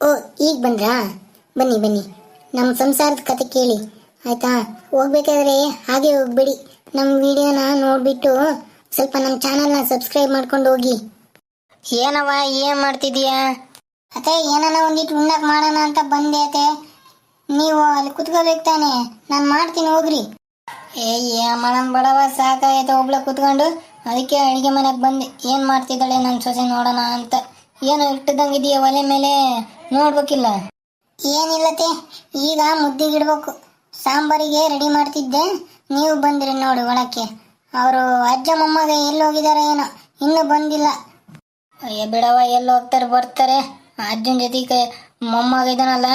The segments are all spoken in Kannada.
ಓ ಈಗ ಬಂದ್ರಾ? ಬನ್ನಿ ಬನ್ನಿ. ನಮ್ಮ ಸಂಸಾರದ ಕತೆ ಕೇಳಿ. ಆಯ್ತಾ? ಹೋಗ್ಬೇಕಾದ್ರೆ ಹಾಗೆ ಹೋಗ್ಬೇಡಿ. ನಮ್ಮ ವಿಡಿಯೋನ ನೋಡ್ಬಿಟ್ಟು ಸ್ವಲ್ಪ ನಮ್ಮ ಚಾನಲ್ನ ಸಬ್ಸ್ಕ್ರೈಬ್ ಮಾಡ್ಕೊಂಡು ಹೋಗಿ. ಏನವ ಏನ್ ಮಾಡ್ತಿದೀಯಾ? ಅತ್ತೆ ಏನನ ಒಂದಿಟ್ಟು ಉಣ್ಣಕ್ ಮಾಡೋಣ ಅಂತ ಬಂದೆ ಅತ್ತೆ. ನೀವು ಅಲ್ಲಿ ಕುತ್ಕೋಬೇಕು ತಾನೆ. ನಾನು ಮಾಡ್ತೀನಿ ಹೋಗ್ರಿ. ಏ ಮಾಡೋಣ ಬಡವ ಸಾಕಾಗೈತೆ ಒಬ್ಳ ಕುತ್ಕೊಂಡು. ಅದಕ್ಕೆ ಅಡಿಗೆ ಮನೆಗೆ ಬಂದು. ಏನು ಮಾಡ್ತಿದ್ದಾಳೆ ನನ್ನ ಸೊಸೆ ನೋಡೋಣ ಅಂತ. ಏನೋ ಇಟ್ಟದಂಗಿದೆಯಾ ಒಲೆ ಮೇಲೆ? ನೋಡ್ಬೇಕಿಲ್ಲ. ಏನಿಲ್ಲತೆ, ಈಗ ಮುದ್ದಿಗಿಡ್ಬೇಕು. ಸಾಂಬಾರಿಗೆ ರೆಡಿ ಮಾಡ್ತಿದ್ದೆ. ನೀವು ಬಂದ್ರಿ ನೋಡಿ ಒಳಕ್ಕೆ. ಅವರು ಅಜ್ಜ ಮೊಮ್ಮಗ ಎಲ್ಲಿ ಹೋಗಿದಾರೆ ಏನೋ, ಇನ್ನೂ ಬಂದಿಲ್ಲ. ಅಯ್ಯ ಬಿಡವ ಎಲ್ಲಿ ಹೋಗ್ತಾರೆ ಬರ್ತಾರೆ. ಅಜ್ಜನ ಜೊತೆಗೆ ಮೊಮ್ಮಗ ಇದನಲ್ಲ,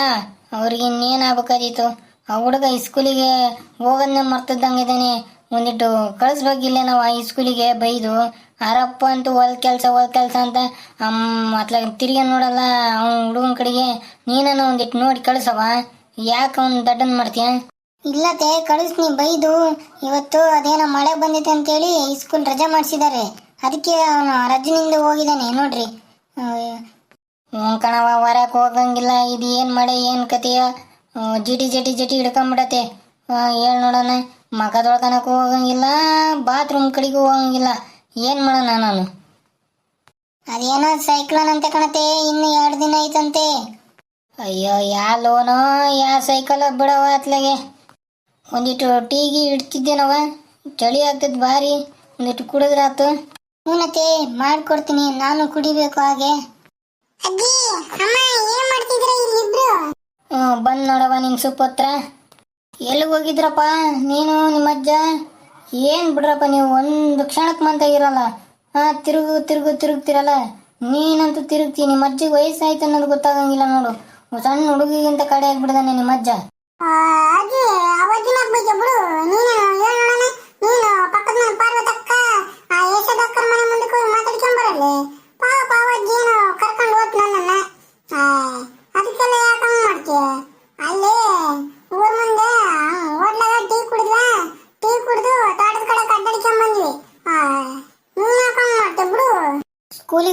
ಅವ್ರಿಗೆ ಇನ್ನೇನು ಆಗ್ಬೇಕಾದಿತ್ತು ಆ ಹುಡುಗ ಸ್ಕೂಲಿಗೆ ಹೋಗೋದನ್ನ ಮರ್ತದಂಗಿದ್ದಾನೆ ಒಂದಿಟ್ಟು ಕಳಿಸ್ಬೇಕಿಲ್ಲ ನಾವು ಆ ಸ್ಕೂಲಿಗೆ ಬೈದು. ಆರಪ್ಪ ಅಂತೂ ಹೊಲ್ ಕೆಲಸ ಹೊಲ್ ಕೆಲಸ ಅಂತ ಅತ್ಲ ತಿರ್ಗಿ ನೋಡಲ್ಲ ಅವ್ನ ಹುಡುಗನ ಕಡೆಗೆ. ನೀನನ್ನ ಒಂದಿಟ್ಟು ನೋಡಿ ಕಳಿಸವ ಯಾಕೆ ಅವ್ನು ದಡ್ಡನ್ ಮಾಡ್ತೀಯ? ಇಲ್ಲತೆ ಕಳಿಸ್ನಿ ಬೈದು. ಇವತ್ತು ಅದೇನೋ ಮಳೆ ಬಂದಿದೆ ಅಂತೇಳಿ ಸ್ಕೂಲ್ ರಜೆ ಮಾಡಿಸಿದಾರೆ. ಅದಕ್ಕೆ ಅವನು ರಜನಿಂದ ಹೋಗಿದ್ದಾನೆ ನೋಡ್ರಿ. ಕಣವ ಹೊರಕ್ಕೆ ಹೋಗಂಗಿಲ್ಲ. ಇದು ಏನು ಮಳೆ ಏನು ಕತೆಯ ಜಿಟಿ ಜಿಟಿ ಜಟಿ ಜಟಿ ಹಿಡ್ಕೊಂಬಿಡತ್ತೆ. ಹೇಳಿ ನೋಡೋಣ. ಮಗದೊಳ್ಕನಕ್ಕೂ ಹೋಗಂಗಿಲ್ಲ ಬಾತ್ರೂಮ್ ಕಡೆಗೂ ಹೋಗಂಗಿಲ್ಲ. ಏನು ಮಾಡೋಣ ನಾನು? ಅದೇನೋ ಸೈಕ್ಲೋನ್ ಅಂತ ಕಣತೆ ಇನ್ನು ಎರಡು ದಿನ ಐತಂತೆ. ಅಯ್ಯೋ ಯಾ ಲೋನೋ ಯಾ ಸೈಕಲ್ ಬಿಡವ ಅತ್ಲಾಗೆ? ಒಂದಿಟ್ಟು ಟೀಗಿ ಇಡ್ತಿದ್ದೇನವ ಚಳಿ ಆಗ್ತದ ಭಾರಿ ಒಂದಿಟ್ಟು ಕುಡಿದ್ರಾತು ಹೂನತೆ ಮಾಡ್ಕೊಡ್ತೀನಿ ನಾನು ಕುಡಿಬೇಕು ಹಾಗೆ. ಇಲ್ಲಿಬ್ರು ಬಂದ್ ನೋಡವ ನಿನ್ ಸುಪತ್ರ. ಎಲ್ಲಿಗೆ ಹೋಗಿದ್ರಪ್ಪ ನೀನು ನಿಮ್ಮ ಅಜ್ಜ ಏನ್ ಬಿಡ್ರಪ್ಪ ನೀವು? ಒಂದು ಕ್ಷಣಕ್ಕೆ ಇರಲ್ಲ. ಆ ತಿರುಗು ತಿರುಗು, ತಿರುಗ್ತಿರಲ್ಲ? ನೀನಂತೂ ತಿರುಗ್ತೀನಿ ನಿಮ್ಮ ಅಜ್ಜಿಗೆ ವಯಸ್ಸಾಯ್ತು ಅನ್ನೋದು ಗೊತ್ತಾಗಂಗಿಲ್ಲ ನೋಡು. ಸಣ್ಣ ಹುಡುಗಿಗಿಂತ ಕಡೆ ಆಗ್ಬಿಡ್ದಾನೆ ನಿಮ್ಮ ಅಜ್ಜ. ಅದಕ್ಕೆಲ್ಲ ಯಾಕೆ ಬಗ್ಗೆ ಬಿಡು ನೀನು ಹೇಳ ನೋಡೋಣ ನೀನು ಪಕ್ಕದ ಮನೆ ಪಾರ್ವತಕ್ಕ ಆ ಯಶೋದಕ್ಕರ ಮನೆ ಮುಂದಕ್ಕೆ ಹೋಗಿ ಮಾತಾಡ್ಕೊಂಡ್ ಬರಲಿ ಪಾಪ ಅವಜ್ಜಿ ಏನೋ ಕರ್ಕೊಂಡು ಹೋತ್ ನನ್ನನ್ನ ಆ, ಅದಕ್ಕೆಲ್ಲ ಯಾಕಂಗ್ ಮಾಡ್ತೀಯ ಅಲ್ಲಿ ಊರ್ ಮುಂದೆ ಹೋಟ್ಲಾಗ ಟೀ ಕುಡಿದ್ವ ಟೀ ಕುಡಿದು ತೋಟದ ಕಡೆ ಕಡ್ಡಾಡ್ಕೊಂಡ್ ಬಂದ್ವಿ ಆ, ನೀನ್ ಯಾಕಂಗ್ ಮಾಡ್ತೀಯ ಬಿಡು ಸ್ಕೂಲಿಗೆ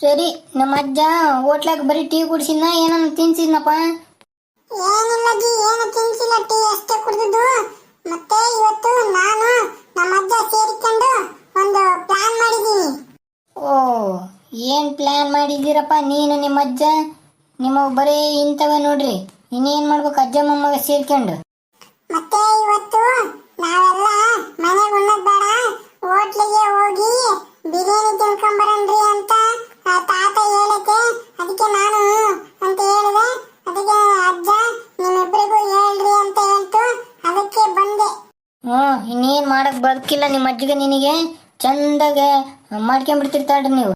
ಸರಿ ನಮ್ಮ ಅಜ್ಜ ಹೋಟ್ಲಾಗ ಬರೀ ಟೀ ಕುಡಿಸಿದ್ನ ಏನನ್ನ ತಿನ್ಸಿದ್ನಪ್ಪ? ಏನಿಲ್ಲ ಜಿ ಏನು ತಿನ್ಸಿಲ್ಲ ಟೀ ಅಷ್ಟೇ ಕುಡಿದಿದ್ದು. ಮತ್ತೆ ಇವತ್ತು ನಾನು ನಮ್ಮ ಅಜ್ಜ ಸೇರಿಕೊಂಡು ಒಂದು ಪ್ಲಾನ್ ಮಾಡಿದೀನಿ ಓ ಏನ್ ಪ್ಲಾನ್ ಮಾಡಿದ್ದೀರಪ್ಪ ನೀನು ನಿಮ್ಮ ಅಜ್ಜ? ಬರೀ ಇಂಥವ ನೋಡ್ರಿ ಇನ್ನೇನ್ ಮಾಡ್ಬೇಕು ಅಜ್ಜ ಮೊಮ್ಮಗ ಸೇರ್ಕೊಂಡು? ಮತ್ತೆ ಇವತ್ತು ನಾವೆಲ್ಲ ಮನೆಗೆ ಉಣ್ಣದ್ ಬೇಡ ಹೋಟ್ಲಿಗೆ ಹೋಗಿ ಬಿರಿಯಾನಿ ತಿನ್ಕೊಂಬರನ್ರಿ ಅಂತ ಆ ತಾತ ಹೇಳಕ್ಕೆ, ಅದಕ್ಕೆ ನಾನು ಅಂತ ಹೇಳಿದೆ. ಅದಕ್ಕೆ ಅಜ್ಜ ನಿಮ್ಮಿಬ್ಬರಿಗೂ ಹೇಳ್ರಿ ಅಂತ ಹೇಳ್ತು. ಅದಕ್ಕೆ ಬಂದೆ. ಹ್ಮ್ ಇನ್ನೇನ್ ಮಾಡಕ್ ಬದುಕಿಲ್ಲ ನಿಮ್ಮ ಅಜ್ಜಿಗೆ ನಿನಗೆ? ಚಂದಾಗೆ ಮಾಡ್ಕೊಂಡ್ಬಿಡ್ತಿರ್ತಾಳ್ರಿ ನೀವು.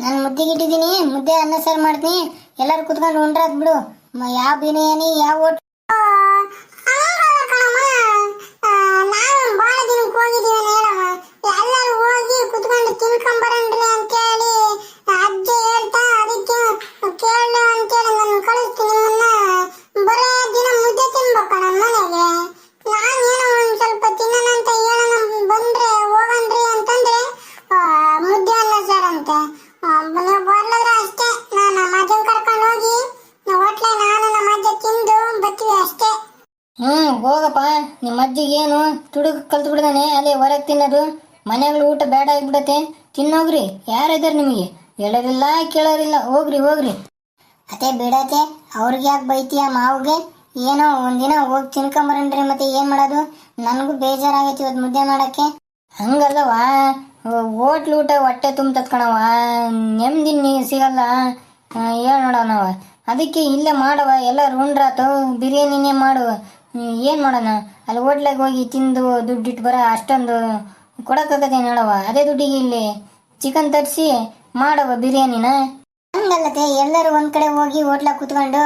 ನಾನು ಮುದ್ದೆಗಿಟ್ಟಿದ್ದೀನಿ ಮುದ್ದೆ ಅನ್ನ ಸಾರು ಮಾಡ್ತೀನಿ. ಎಲ್ಲರೂ ಕುತ್ಕೊಂಡು ಉಂಡ್ರಾತ್ ಬಿಡು. ಯಾವ ಬಿರಿಯಾನಿ, ಯಾವ ಹೋಟ್ ಆ, ಹಂಗಲ್ಲ ಕಣಮ್ಮ ಆ, ನಾವು ಬಾಳ ದಿನಕ್ಕೆ ಹೋಗಿದೀವಿ ಹೇಳಮ್ಮ ಎಲ್ಲರೂ ಹೋಗಿ ಕುತ್ಕೊಂಡು ತಿನ್ಕೊಂಬರನ್ರಿ ಅಂತೇಳಿ ಅಜ್ಜ ಹೇಳ್ತಾ ಅದಕ್ಕೆ ಕೇಳು ಅಂತೇಳಿ ನಾನು ಕಳಿಸ್ತೀನಿ ನಿಮ್ಮನ್ನ ಬರೇ ದಿನ ಮುದ್ದೆ ತಿನ್ಬೇಕಣ ಮನೆಗೆ ನಾನು ಏನೋ ಒಂದ್ ಸ್ವಲ್ಪ ತಿನ್ನೋಣ ಅಂತ ಹೇಳೋಣ ಬಂದ್ರೆ ಹೋಗನ್ರಿ ಅಂತಂದ್ರೆ ಆ, ಮುದ್ದೆ ಅನ್ನ ಸಾರ್ ಅಂತೆ ಆ, ನೀವು ಬರ್ಲಿದ್ರೆ ಅಷ್ಟೇ ನಾನು ನಮ್ಮ ಅಜ್ಜನ್ ಕರ್ಕೊಂಡು ಹೋಗಿ ಹೋಟ್ಲೆ ನಾನು ನಮ್ಮ ಅಜ್ಜ ತಿಂದು ಬರ್ತೀವಿ ಅಷ್ಟೇ ಹ್ಮ್ ಹೋಗಪ್ಪ ನಿಮ್ಮ ಅಜ್ಜಿಗೆ ಏನು? ಕಲ್ತು ಬಿಡ್ದಾನೆ ಅಲ್ಲೇ ಹೊರಗೆ ತಿನ್ನೋದು. ಮನೆಗಳು ಊಟ ಬೇಡ ಆಗ್ಬಿಡತ್ತೆ. ತಿನ್ನೋಗ್ರಿ ಯಾರಿದ್ದಾರೆ ನಿಮಗೆ? ಹೇಳೋರಿಲ್ಲ ಕೇಳೋರಿಲ್ಲ. ಹೋಗ್ರಿ ಹೋಗ್ರಿ. ಅದೇ ಬಿಡತ್ತೆ ಅವ್ರಿಗೆ ಯಾಕೆ ಬೈತೀಯ ಮಾವಿಗೆ? ಏನೋ ಒಂದಿನ ಹೋಗಿ ತಿನ್ಕೊಂಬರಣ್ರಿ ಮತ್ತೆ ಏನು ಮಾಡೋದು? ನನಗೂ ಬೇಜಾರಾಗೈತಿ ಇವತ್ತು ಮುದ್ದೆ ಮಾಡಕ್ಕೆ. ಹಂಗಲ್ಲವಾ ಹೋಟ್ಲು ಊಟ ಹೊಟ್ಟೆ ತುಂಬ ಕಣವ ನೆಮ್ಮದಿ ನೀ ಸಿಗಲ್ಲ. ಹೇಳ ನೋಡವ ಅದಕ್ಕೆ ಇಲ್ಲೇ ಮಾಡವ ಎಲ್ಲ ಉಂಡ್ರಾತು ಬಿರಿಯಾನಿನೇ ಮಾಡು. ಹ್ಮ್, ಏನ್ ಮಾಡೋಣ? ಅಲ್ಲಿ ಹೋಟ್ಲಾಗ ಹೋಗಿ ತಿಂದು ದುಡ್ಡಿಟ್ಟು ಬರ ಅಷ್ಟೊಂದು ಕೊಡಕ್ಕಾಗತ್ತೆ ನೋಡವ ಅದೇ ದುಡ್ಡಿಗೆ ಇಲ್ಲಿ ಚಿಕನ್ ತರಿಸಿ ಮಾಡವ ಬಿರಿಯಾನಿನ. ಹಂಗಲ್ಲತೆ ಎಲ್ಲರೂ ಒಂದ್ ಕಡೆ ಹೋಗಿ ಹೋಟ್ಲಾಗ ಕುತ್ಕೊಂಡು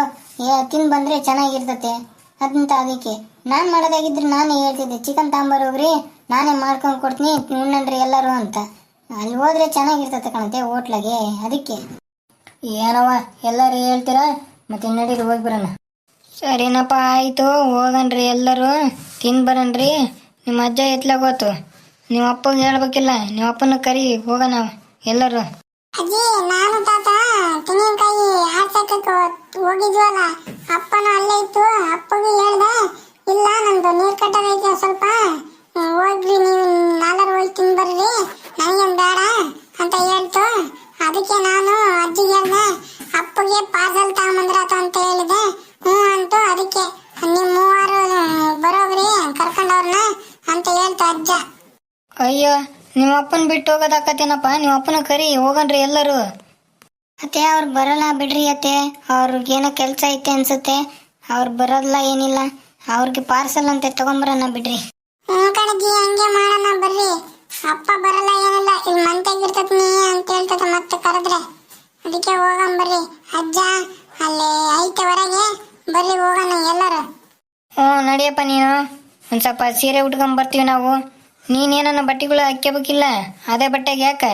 ತಿಂದು ಬಂದ್ರೆ ಚೆನ್ನಾಗಿರ್ತತೆ. ಅದಂತ ಅದಕ್ಕೆ. ನಾನು ಮಾಡೋದಾಗಿದ್ರೆ ನಾನೇ ಹೇಳ್ತಿದ್ದೆ ಚಿಕನ್ ಹೋಗ್ರಿ, ನಾನೇ ಮಾಡ್ಕೊಂಡು ಕೊಡ್ತೀನಿ, ಉಣ್ಣನ್ರಿ ಎಲ್ಲರೂ ಅಂತ. ಅಲ್ಲಿ ಹೋದ್ರೆ ಚೆನ್ನಾಗಿರ್ತತೆ ಕಣತೆ ಹೋಟ್ಲಾಗೆ, ಅದಕ್ಕೆ. ಏನವ ಎಲ್ಲರೂ ಹೇಳ್ತೀರಾ? ಮತ್ತೆ ನಡೀರಿ ಹೋಗಿ ಬರೋಣ? ಸರಿನಪ್ಪ, ಆಯಿತು ಹೋಗನ್ರಿ ಎಲ್ಲರೂ, ತಿನ್ ಬರನ್ರಿ ನಿಮ್ಮ ಅಜ್ಜ ಗೊತ್ತು. ನಿಮ್ಮ ಅಪ್ಪಗೆ ಹೇಳ್ಬೇಕಿಲ್ಲ, ನಿಮ್ಮ ಅಪ್ಪನ ಕರಿ, ಹೋಗೋಣ ಎಲ್ಲರೂ. ಅಜ್ಜಿ, ನಾನು ತಾತ, ತೆಂಗಿನಕಾಯಿ ಆರ್ಸಕ್ಕೆ ಹೋಗಿದ್ವಲ್ಲ, ಅಪ್ಪನ ಅಲ್ಲೇ ಇತ್ತು, ಅಪ್ಪಗೆ ಹೇಳ್ದೆ, ಇಲ್ಲ, ನಂದು ನೀರ್ ಕಟ್ಟೋದೈತೆ ಸ್ವಲ್ಪ ಹೋಗ್ರಿ, ನೀವು ನಾಲ್ವರು ಹೋಗಿ ತಿಂದು ಬರ್ರಿ, ನನಗೇನು ಬೇಡ ಅಂತ ಹೇಳ್ತು. ಅದಕ್ಕೆ ನಾನು ಅಜ್ಜಿಗೆ ಹೇಳ್ದೆ, ಅಪ್ಪಗೆ ಪಾರ್ಸಲ್ ತಗೊಂಬಂದ್ರ ಅಂತ ಹೇಳಿದೆ ಹ್ಞೂ ಅಂತು ಅದಕ್ಕೆ ನೀವು ಮೂವರು ಬರೋಗ್ರಿ ಕರ್ಕೊಂಡವ್ರನ್ನ ಅಂತ ಹೇಳ್ತು ಅಜ್ಜ ಅಯ್ಯೋ ನಿಮ್ಮ ಅಪ್ಪನ ಬಿಟ್ಟು ಹೋಗೋದಾಕತ್ತೇನಪ್ಪ ನಿಮ್ಮಪ್ಪನ ಕರಿ ಹೋಗನ್ರಿ ಎಲ್ಲರೂ. ಅತ್ತೆ ಅವ್ರು ಬರಲ್ಲ ಬಿಡ್ರಿ ಅತ್ತೆ. ಅವ್ರಿಗೇನೋ ಕೆಲಸ ಐತೆ ಅನ್ಸುತ್ತೆ. ಅವ್ರು ಬರೋದಿಲ್ಲ ಏನಿಲ್ಲ. ಅವ್ರಿಗೆ ಪಾರ್ಸಲ್ ಅಂತ ತಗೊಂಬರೋಣ ಬಿಡ್ರಿ. ಹ್ಞೂ ಕಣಜ್ಜಿ ಹಂಗೆ ಮಾಡೋಣ ಬರ್ರಿ. ಅಪ್ಪ ಬರಲ್ಲ ಏನಿಲ್ಲ ಇಲ್ಲಿ ಮಂತಾಗಿರ್ತದ ನೀ ಅಂತ ಹೇಳ್ತದ ಮತ್ತೆ ಕರೆದ್ರೆ. ಅದಕ್ಕೆ ಹೋಗಣ ಬರ್ರಿ. ಅಜ್ಜ ಅಲ್ಲಿ ಐತೆ ಹೊರಗೆ. ಬರ್ರಿ ಹೋಗೋಣ ಎಲ್ಲರೂ. ಹ್ಞೂ ನಡಿಯಪ್ಪ ನೀನು. ಒಂದು ಸ್ವಲ್ಪ ಸೀರೆ ಉಟ್ಕೊಂಡ್ ಬರ್ತೀವಿ ನಾವು. ನೀನೇನೋ ಬಟ್ಟೆಗಳು ಹಾಕ್ಯಬೇಕಿಲ್ಲ? ಅದೇ ಬಟ್ಟೆಗೆ ಯಾಕೆ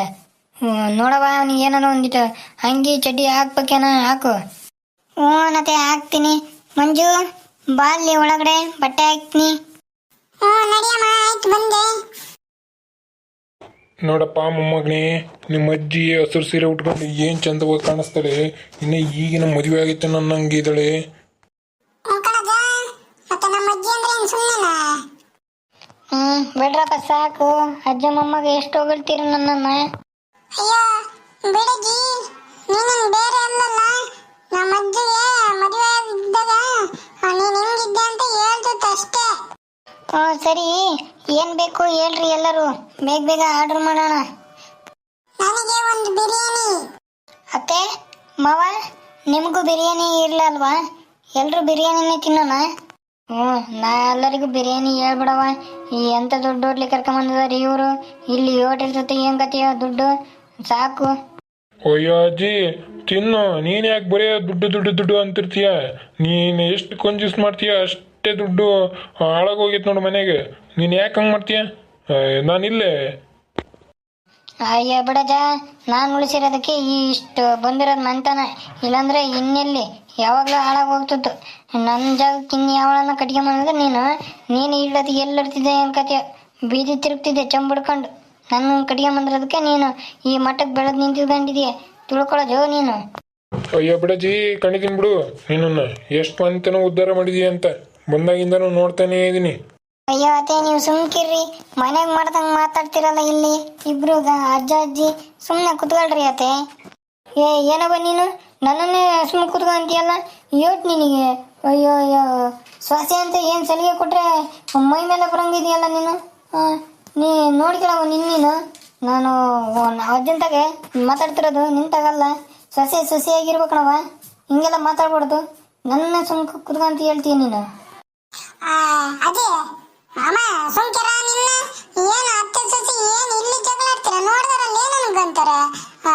ಹ್ಞೂ ನೋಡವ ನೀ ಏನನ ಒಂದಿಟ್ಟು ಅಂಗಿ ಚಡ್ಡಿ ಹಾಕ್ಬೇಕೇನ? ಹಾಕು. ಹ್ಞೂ ನತೆ ಹಾಕ್ತೀನಿ. ಮಂಜು ಬಾ ಅಲ್ಲಿ ಒಳಗಡೆ ಬಟ್ಟೆ ಹಾಕ್ತೀನಿ. ಹ್ಞೂ ನಡಿಯಮ್ಮ ಆಯ್ತು ಬಂದೆ. ನೋಡಪ್ಪ ಮೊಮ್ಮಗನೇ ನಿಮ್ಮ ಅಜ್ಜಿ ಹಸಿರು ಸೀರೆ ಉಟ್ಕೊಂಡು ಏನು ಚಂದವಾಗಿ ಕಾಣಿಸ್ತಾಳೆ? ಇನ್ನ ಈಗಿನ ಮದುವೆ ಆಗಿತ್ತು ನನ್ನಂಗೆ ಇದ್ದಾಳೆ ಹ್ಞೂ ಕಣಜ್ಜ ಮತ್ತೆ ನಮ್ಮ ಅಜ್ಜಿ ಅಂದ್ರೆ ಏನು ಸುಮ್ಮನೆನಾ ಹ್ಞೂ ಬಿಡ್ರಪ್ಪ ಸಾಕು. ಅಜ್ಜ ಮೊಮ್ಮಗ ಎಷ್ಟು ಹೊಗಳ್ತೀರಿ ನನ್ನನ್ನ? ಅಯ್ಯೋ ಬಿಡಗಿ ನೀನೇನು ಬೇರೆ ಅಲ್ಲಲ್ಲ. ನಮ್ಮ ಅಜ್ಜಿಗೆ ಮದುವೆ ಆಗಿದ್ದಾಗ ನೀನು ಹಿಂಗಿದ್ದೆ ಅಂತ ಹೇಳ್ತಿತ್ತು ಅಷ್ಟೇ. ಹ್ಞೂ ಸರಿ. ಏನು ಬೇಕು ಹೇಳ್ರಿ ಎಲ್ಲರೂ. ಬೇಗ ಬೇಗ ಆರ್ಡರ್ ಮಾಡೋಣ. ನನಗೆ ಒಂದು ಬಿರಿಯಾನಿ. ಅತ್ತೆ ಮಾವ ನಿಮಗೂ ಬಿರಿಯಾನಿ ಇರ್ಲಲ್ವಾ? ಎಲ್ಲರೂ ಬಿರಿಯಾನಿನೇ ತಿನ್ನೋಣ? ಹ್ಞೂ ನಾ ಎಲ್ಲರಿಗೂ ಬಿರಿಯಾನಿ ಹೇಳ್ಬಿಡವ ಎಂತ ದುಡ್ಡು ಹೋಟ್ಲಿ ಕರ್ಕೊಂಬಂದಿದಾರೆ ಇವರು? ಇಲ್ಲಿ ಹೋಟೆಲ್ ಜೊತೆ ಏನ್ ಕತೆಯೋ ದುಡ್ಡು? ಸಾಕು. ಅಯ್ಯೋ ಅಜ್ಜಿ, ತಿನ್ನು. ನೀನ್ ಯಾಕೆ ಬರೀ ದುಡ್ಡು ದುಡ್ಡು ದುಡ್ಡು ಅಂತಿರ್ತೀಯ? ನೀನ್ ಎಷ್ಟು ಕಂಜೂಸ್ ಮಾಡ್ತೀಯ ಅಷ್ಟೇ ದುಡ್ಡು ಹಾಳಾಗೋಗೈತೆ ನೋಡು ಮನೆಗೆ. ನೀನು ಯಾಕೆ ಹಂಗೆ ಮಾಡ್ತೀಯ? ನಾನಿಲ್ಲೇ. ಅಯ್ಯ ಬಿಡಜ ನಾನು ಉಳಿಸಿರೋದಕ್ಕೆ ಈ ಇಷ್ಟು ಬಂದಿರೋದು ಮಂತನ. ಇಲ್ಲಾಂದ್ರೆ ಇನ್ನೆಲ್ಲಿ? ಯಾವಾಗಲೂ ಹಾಳಾಗ್ ಹೋಗ್ತಿತ್ತು. ನನ್ನ ಜಾಗಕ್ಕೆ ಇನ್ನು ಯಾವಳನ್ನ ಕಟ್ಕೊಂಬಂದ್ರೆ ನೀನು? ನೀನು ಇಲ್ಲದ ಎಲ್ಲಿರ್ತಿದ್ದೆ ಅನ್ಕತ್ಯ ಬೀದಿ ತಿರುಗ್ತಿದ್ದೆ ಚಂಬಿಡ್ಕೊಂಡು ನನ್ನ ಕಟ್ಕೊಂಬಂದಿರೋದಕ್ಕೆ ನೀನು ಈ ಮಟ್ಟಕ್ಕೆ ಬೆಳೆದು ನಿಂತಿದ್ಕೊಂಡಿದೀಯ ತಿಳ್ಕೊಳ್ಳೋದು ನೀನು. ಅಯ್ಯೋ ಬಿಡಜಿ ಕಣಿತೀನಿ ಬಿಡು. ನಿನ್ನನ್ನು ಎಷ್ಟು ಮಂತನೂ ಉದ್ಧಾರ ಮಾಡಿದೀಯ ಅಂತ. ಬಂದಾಗಿಂದನೂ ನೋಡ್ತಾನೇ ಇದ್ದೀನಿ ಅಯ್ಯೋ, ಅತ್ತೆ, ನೀವು ಸುಮ್ಕಿರ್ರಿ. ಮನೆಗೆ ಮಾಡ್ದಂಗೆ ಮಾತಾಡ್ತಿರಲ್ಲ ಇಲ್ಲಿ. ಇಬ್ರು ಅಜ್ಜ, ಅಜ್ಜಿ ಸುಮ್ಮನೆ ಕುತ್ಕೊಳ್ರಿ ಅತ್ತೆ. ಏ, ಏನವ ನೀನು? ನನ್ನನ್ನೇ ಸುಮ್ಮನೆ ಕುತ್ಕೊಂತೀಯಲ್ಲ? ಏಟ್ ನಿನಗೆ. ಅಯ್ಯೋ ಅಯ್ಯೋ. ಶ್ವಾಸೆ ಅಂತ ಏನು ಸಲಿಗೆ ಕೊಟ್ರೆ ಮೈ ಮೇಲೆ ಬರಂಗಿದೆಯಲ್ಲ ನೀನು? ನೀ ನೋಡ್ಕೊಳವ ನಿನ್ನೀನು ನಾನು? ಅಜ್ಜಂತಾಗೆ ಮಾತಾಡ್ತಿರೋದು ನಿಂತಾಗಲ್ಲ. ಸೊಸೆ ಸೊಸೆಯಾಗಿರ್ಬೇಕಣವ ಹಿಂಗೆಲ್ಲ ಮಾತಾಡ್ಬಾರ್ದು. ನನ್ನ ಸುಮ್ಕ ಕುತ್ಕೊ ಹೇಳ್ತೀನಿ ನೀನು? ಅದೇ. ಅಮ್ಮ ಸುಮ್ಕಿರ ನಿನ್ನ. ಏನು ಅತ್ತೆ ಸೊಸೆ ಏನು ಇಲ್ಲಿ ಜಗಳ ಆಡ್ತೀರ? ನೋಡಿದ್ರಲ್ಲಿ ಏನು ಅನ್ಕೊಂತಾರೆ ಆ,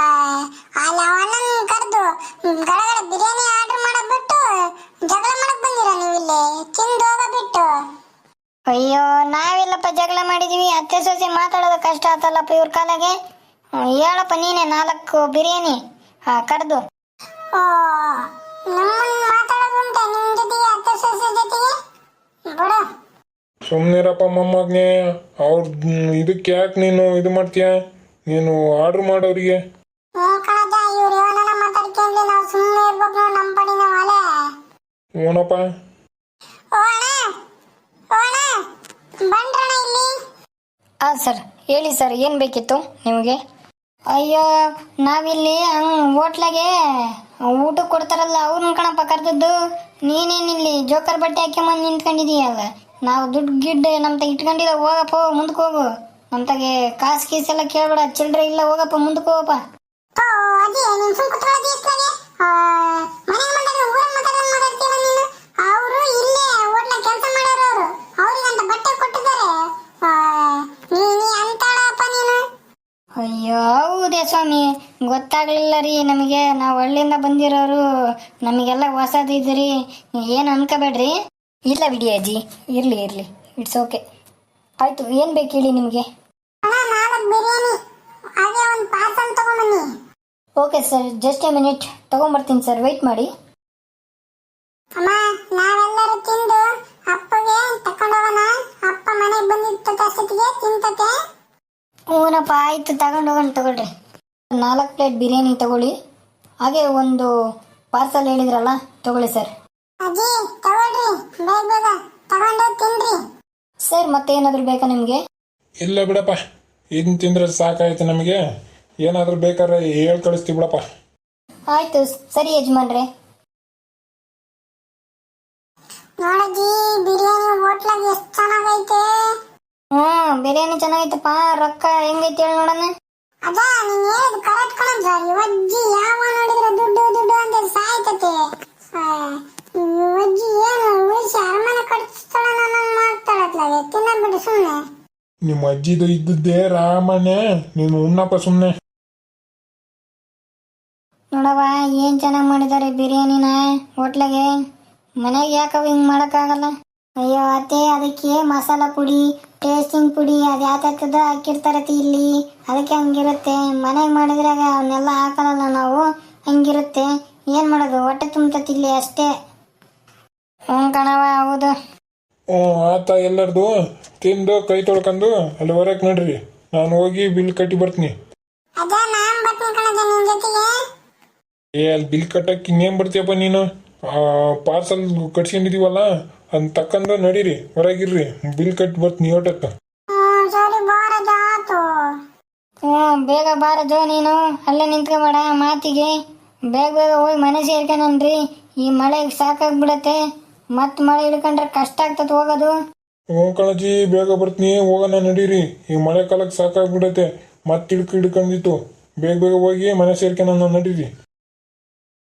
ಅಲ್ಲಿ ಅವನನ್ನ ಕರೆದು ಗಡಗಡ ಬಿರಿಯಾನಿ ಆರ್ಡರ್ ಮಾಡಕ್ ಬಿಟ್ಟು ಜಗಳ ಮಾಡಕ್ ಬಂದಿರ ನೀವು ಇಲ್ಲಿ? ತಿಂದು ಹೋಗ ಬಿಟ್ಟು. ಅಯ್ಯೋ ನಾವಿಲ್ಲಪ್ಪ ಜಗಳ ಮಾಡಿದೀವಿ. ಅತ್ತೆ ಸೊಸೆ ಮಾತಾಡೋದು ಕಷ್ಟ ಆತಲ್ಲಪ್ಪ ಇವ್ರ ಕಾಲಾಗೆ. ಹೇಳಪ್ಪ ನೀನೆ ನಾಲ್ಕು ಬಿರಿಯಾನಿ ಹಾ ಕಡ್ದು ಓ ನಮ್ಮನ್ನ ಮಾತಾಡೋದು ಉಂಟಾ ನಿಮ್ ಜೊತೆಗೆ ಅತ್ತೆ ಸೊಸೆ ಜೊತೆಗೆ? ಬಿಡು. ಸುಮ್ಮನಿರಪ್ಪ ಮೊಮ್ಮಗನೇ ಅವ್ರ ಇದಕ್ಕೆ ಯಾಕೆ ನೀನು ಇದು ಮಾಡ್ತೀಯ? ನೀನು ಆರ್ಡರ್ ಮಾಡೋರಿಗೆ. ಹ್ಞೂ ಕಣಜ ಇವ್ರು ಇವನೆಲ್ಲ ಮಾತಾಡ್ಕೊಂಡ್ಲಿ ನಾವು ಸುಮ್ಮನೆ ಇರ್ಬೇಕು ನೋಡಿ ನಮ್ಮ ಪಡಿ ನಾವು ಅಲೆ ಹ್ಞೂನಪ್ಪ ಓ ಅಣ್ಣ ಓ ಅಣ್ಣ ಬಂದ್ರಣ್ಣ ಇಲ್ಲಿ. ಹಾ ಸರ್ ಹೇಳಿ ಸರ್ ಏನು ಬೇಕಿತ್ತು ನಿಮಗೆ? ಅಯ್ಯೋ ನಾವಿಲ್ಲಿ ಹಂಗ್ ಹೋಟ್ಲಾಗೆ ಊಟಕ್ಕೆ ಕೊಡ್ತಾರಲ್ಲ ಅವ್ರನ್ನ ಕಣಪ್ಪ ಕರೆದದ್ದು. ನೀನೇನಿಲ್ಲಿ ಜೋಕರ್ ಬಟ್ಟೆ ಹಾಕ್ಯಂಬಂದು ನಿಂತ್ಕೊಂಡಿದೀಯಲ್ಲ? ನಾವು ದುಡ್ಡು ಗಿಡ್ಡು ನಮ್ತ ಇಟ್ಕೊಂಡಿದ ಇಟ್ಕೊಂಡಿಲ್ಲ ಹೋಗಪ್ಪ ಹೋಗ ಮುಂದಕ್ಕೆ ಹೋಗು. ನಮ್ತಾಗೆ ತಗೆ ಕಾಸು ಕೀಸೆಲ್ಲ ಎಲ್ಲ ಕೇಳ್ಬೇಡ ಚಿಲ್ಲರೆ ಇಲ್ಲ ಹೋಗಪ್ಪ ಮುಂದಕ್ಕೆ ಹೋಗಪ್ಪ. ಅಯ್ಯೋ ಹೌದೇ ಸ್ವಾಮಿ. ಗೊತ್ತಾಗ್ಲಿಲ್ಲ ರೀ ನಮಗೆ. ನಾವು ಹಳ್ಳಿಯಿಂದ ಬಂದಿರೋರು. ನಮಗೆಲ್ಲ ಹೊಸದಿದ್ರಿ. ಏನು ಅನ್ಕೋಬೇಡ್ರಿ? ಇಲ್ಲ ಬಿಡಿ ಅಜ್ಜಿ ಇರಲಿ ಇರಲಿ ಇಟ್ಸ್ ಓಕೆ ಆಯಿತು ಏನು ಬೇಕು ಹೇಳಿ ನಿಮಗೆ? ಬಿರಿಯಾನಿ. ಹಾಗೆ ಒಂದು parcel ತಗೊಂಬನ್ನಿ. Okay sir just a minute ತೊಗೊಂಬರ್ತೀನಿ sir wait ಮಾಡಿ. ಅಮ್ಮ ನಾವೆಲ್ಲರೂ ತಿಂದು ಅಪ್ಪಗೆ ತಕೊಂಡೋಗೋಣ. ಅಪ್ಪ ಮನೆಗೆ ಬಂದಿದ್ದ ಅಷ್ಟೊತ್ತಿಗೆ ತಿಂತತೆ. ಹ್ಞೂನಪ್ಪ ಆಯಿತು ತಗೊಂಡು ಹೋಗೋಣ ತಗೊಳ್ರಿ. ನಾಲ್ಕು ಪ್ಲೇಟ್ ಬಿರಿಯಾನಿ ತಗೊಳ್ಳಿ. ಹಾಗೆ ಒಂದು ಪಾರ್ಸಲ್ ಹೇಳಿದ್ರಲ್ಲ ತಗೊಳ್ಳಿ ಸರ್ ಅಜ್ಜಿ ಬೇಗ ಬೇಗ ತಗೊಂಡು ತಿನ್ರಿ. ಸರ್ ಮತ್ತೆ ಏನಾದರೂ ಬೇಕಾ ನಿಮಗೆ? ಇಲ್ಲ ಬಿಡಪ್ಪ. ಇದನ್ನ ತಿಂದ್ರೆ ಸಾಕಾಯ್ತು ನಮಗೆ. ಏನಾದರೂ ಬೇಕಾದ್ರೆ ಹೇಳಿ ಕಳಿಸ್ತೀವಿ ಬಿಡಪ್ಪ. ಆಯ್ತು ಸರಿ ಯಜಮಾನ್ರೆ. ನೋಡಜ್ಜಿ ಬಿರಿಯಾನಿ ಹೋಟ್ಲಾಗ ಎಷ್ಟು ಚೆನ್ನಾಗೈತೆ? ಹ್ಮ್ ಬಿರಿಯಾನಿ ಚೆನ್ನಾಗೈತಪ್ಪ. ರೊಕ್ಕ ಹೆಂಗೈತೆ ಹೇಳಿ ನೋಡೋಣ. ಅದ ನೀನ್ ಹೇಳಿದ್ ಕರೆಕ್ಟ್ ಕಣಜ್ಜ. ಇವಜ್ಜಿ ಯಾವ ನೋಡಿದ್ರೆ ದುಡ್ಡು ದುಡ್ಡು ಅಂತ ಸಾಯ್ತತೆ. ಏನ್ ಉಳಿಸಿ ಅರಮನೆ ಕಟ್ಸ್ತಾಳ ಸುಮ್ಮನೆ ನಿಮ್ಮ ಅಜ್ಜಿದು ಇದ್ದದ್ದೇ ರಾಮಣ್ಣ ನೀನು ಉಣ್ಣಪ್ಪ ಸುಮ್ಮನೆ ನೋಡವ್ವ ಏನು ಚೆನ್ನಾಗಿ ಮಾಡಿದ್ದಾರೆ ಬಿರಿಯಾನಿನ ಹೋಟ್ಲಾಗೆ. ಮನೆಗೆ ಯಾಕವ ಹಿಂಗ್ ಮಾಡಕ್ಕಾಗಲ್ಲ? ಅಯ್ಯೋ ಅತ್ತೆ ಅದಕ್ಕೆ ಮಸಾಲ ಪುಡಿ ಟೇಸ್ಟಿಂಗ್ ಪುಡಿ ಅದು ಯಾತದ ಹಾಕಿರ್ತಾರತಿ ಇಲ್ಲಿ. ಅದಕ್ಕೆ ಹಂಗಿರುತ್ತೆ. ಮನೆಗೆ ಮಾಡಿದ್ರಾಗ ಅವನ್ನೆಲ್ಲ ಹಾಕಲ್ಲ ನಾವು ಹಂಗಿರುತ್ತೆ. ಏನು ಮಾಡೋದು ಹೊಟ್ಟೆ ತುಂಬತತಿ ಇಲ್ಲಿ ಅಷ್ಟೇ. ಹ್ಞೂ ಕಣವ ಹೌದು. ಹ್ಞೂ ಆತ ಎಲ್ಲರದು ತಿಂದು ಕೈ ತೊಳ್ಕೊಂಡು ಅಲ್ಲಿ ಹೊರಗೆ ನೋಡ್ರಿ. ನಾನು ಹೋಗಿ ಬಿಲ್ ಕಟ್ಟಿ ಬರ್ತೀನಿ. ಅದ ನಾನ್ ಬರ್ತೀನಿ ಕಣಜ್ಜ ನಿನ್ ಜೊತೆಗೆ. ಏ ಅಲ್ಲಿ ಬಿಲ್ ಕಟ್ಟಕ್ಕೆ ಇನ್ನೇನು ಬರ್ತೀಯಪ್ಪ ನೀನು? ಪಾರ್ಸಲ್ ಕಟ್ಸ್ಕೊಂಡಿದೀವಲ್ಲ ಅದನ್ನ ತಕ್ಕಂದು ನಡೀರಿ ಹೊರಗಿರ್ರಿ. ಬಿಲ್ ಕಟ್ಟಿ ಬರ್ತೀನಿ ಹ್ಮ್ ಸರಿ ಆತು ಹ್ಞೂ ಬೇಗ ಬಾರದು ನೀನು. ಅಲ್ಲೇ ನಿಂತ್ಕೊಬೇಡ ಮಾತಿಗೆ. ಬೇಗ ಬೇಗ ಹೋಗಿ ಮನೆ ಸೇರ್ಕೊಂಡ್ರಿ ಈ ಮಳೆಗೆ ಸಾಕಾಗ್ಬಿಡತ್ತೆ. ಮತ್ತೆ ಮಳೆ ಹಿಡ್ಕೊಂಡ್ರೆ ಕಷ್ಟ ಆಗ್ತದ ಹೋಗೋದು. ಹ್ಞೂ ಕಣಜಿ ಬೇಗ ಬರ್ತೀನಿ, ಹೋಗೋಣ, ನಡೀರಿ. ಈ ಮಳೆ ಕಾಲಕ್ಕೆ ಸಾಕಾಗ್ಬಿಡತ್ತೆ. ಮತ್ತೆ ಹಿಡ್ಕ ಹಿಡ್ಕೊಂಡಿತ್ತು ಬೇಗ ಬೇಗ ಹೋಗಿ ಮನೆ ಸೇರ್ಕೊಂಡು ನಡೀರಿ.